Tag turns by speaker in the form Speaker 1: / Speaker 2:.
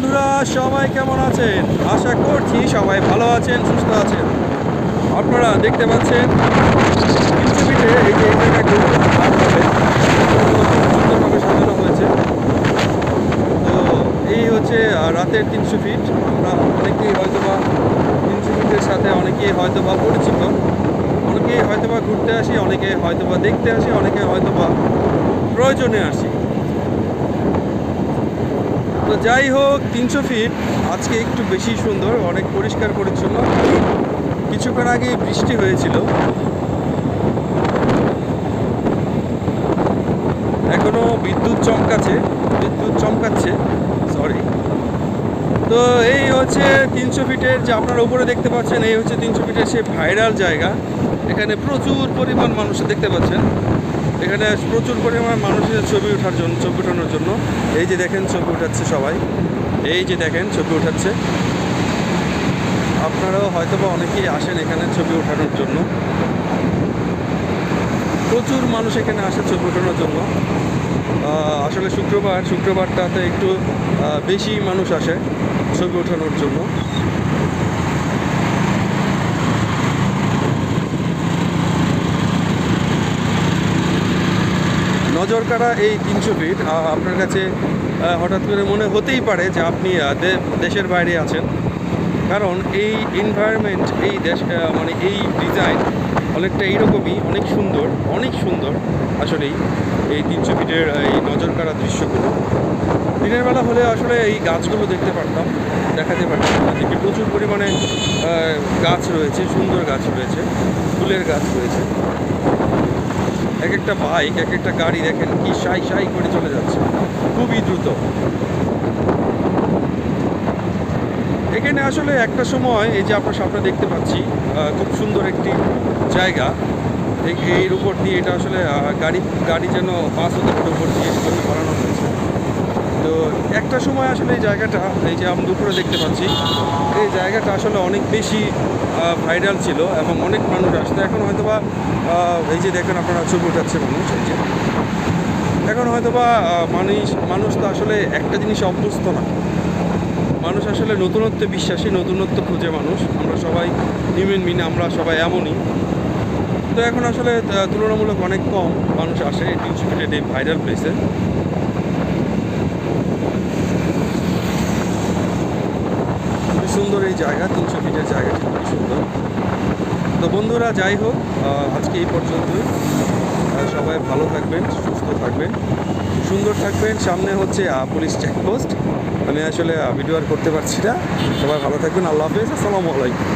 Speaker 1: বন্ধুরা, সবাই কেমন আছেন? আশা করছি সবাই ভালো আছেন, সুস্থ আছেন। আপনারা দেখতে পাচ্ছেন ফিটে এই যে হবে সুন্দরভাবে সাজানো হয়েছে। তো এই হচ্ছে রাতের তিনশো ফিট আমরা অনেকেই হয়তোবা তিনশো ফিটের সাথে, অনেকেই হয়তোবা পরিচিত। অনেকেই হয়তোবা ঘুরতে আসি, অনেকে হয়তোবা দেখতে আসি, অনেকে হয়তোবা প্রয়োজনে আসি। তো যাই হোক, তিনশো ফিট আজকে একটু বেশি সুন্দর, অনেক পরিষ্কার পরিচ্ছন্ন। কিছুক্ষণ আগে বৃষ্টি হয়েছিল। এখনও বিদ্যুৎ চমকাচ্ছে বিদ্যুৎ চমকাচ্ছে সরি তো এই হচ্ছে তিনশো ফিটের যে আপনার উপরে দেখতে পাচ্ছেন, এই হচ্ছে তিনশো ফিটের সে ভাইরাল জায়গা। এখানে প্রচুর পরিমাণ মানুষ দেখতে পাচ্ছেন। এখানে প্রচুর পরিমাণ মানুষের ছবি ওঠার জন্য, ছবি ওঠানোর জন্য। এই যে দেখেন, ছবি উঠাচ্ছে সবাই। এই যে দেখেন, ছবি উঠাচ্ছে। আপনারাও হয়তো বা অনেকেই আসেন এখানে ছবি ওঠানোর জন্য। প্রচুর মানুষ এখানে আসে ছবি ওঠানোর জন্য। আসলে শুক্রবার, শুক্রবারটাতে একটু বেশি মানুষ আসে ছবি ওঠানোর জন্য। নজর কাড়া এই তিনশো ফিট আপনার কাছে হঠাৎ করে মনে হতেই পারে যে আপনি দেশের বাইরে আছেন। কারণ এই এনভায়রনমেন্ট এই দেশ মানে এই ডিজাইন অনেকটা এইরকমই, অনেক সুন্দর অনেক সুন্দর আসলেই এই তিনশো ফিটের এই নজর কাড়া দৃশ্যগুলো। দিনের বেলা হলে আসলে এই গাছগুলো দেখতে পারতাম, দেখাতে পারতাম। এদিকে প্রচুর পরিমাণে গাছ রয়েছে, সুন্দর গাছ রয়েছে, ফুলের গাছ রয়েছে। এক একটা বাইক, এক একটা গাড়ি দেখেন কি সাই সাই করে চলে যাচ্ছে। খুবই দ্রুত। এখানে আসলে একটা সময় এই যে আপনার সামনে দেখতে পাচ্ছি খুব সুন্দর একটি জায়গা। এর উপর দিয়ে এটা আসলে গাড়ি গাড়ি যেন পাস হতে পারে, উপর দিয়ে বানানো হয়েছে। তো একটা সময় আসলে এই জায়গাটা, এই যে আমরা দুপুরে দেখতে পাচ্ছি, এই জায়গাটা আসলে অনেক বেশি ভাইরাল ছিল এবং অনেক মানুষ আসতো। এখন হয়তো বা এই যে দেখেন আপনারা ছবি উঠাচ্ছে মানুষ, এই যে। এখন হয়তো বা মানুষ মানুষ তো আসলে একটা জিনিস অভ্যস্ত না। মানুষ আসলে নতুনত্বে বিশ্বাসী, নতুনত্ব খুঁজে মানুষ। আমরা সবাই হিউম্যান বিন আমরা সবাই এমনই। তো এখন আসলে তুলনামূলক অনেক কম মানুষ আসে এই ভাইরাল প্লেসে সুন্দর এই জায়গা, তিনশো ফিটের জায়গাটি খুবই সুন্দর। তো বন্ধুরা, যাই হোক আজকে এই পর্যন্তই। সবাই ভালো থাকবেন, সুস্থ থাকবেন, সুন্দর থাকবেন। সামনে হচ্ছে পুলিশ চেকপোস্ট আমি আসলে ভিডিও আর করতে পারছি না। সবাই ভালো থাকবেন। আল্লাহ হাফেজ। আসসালামু আলাইকুম।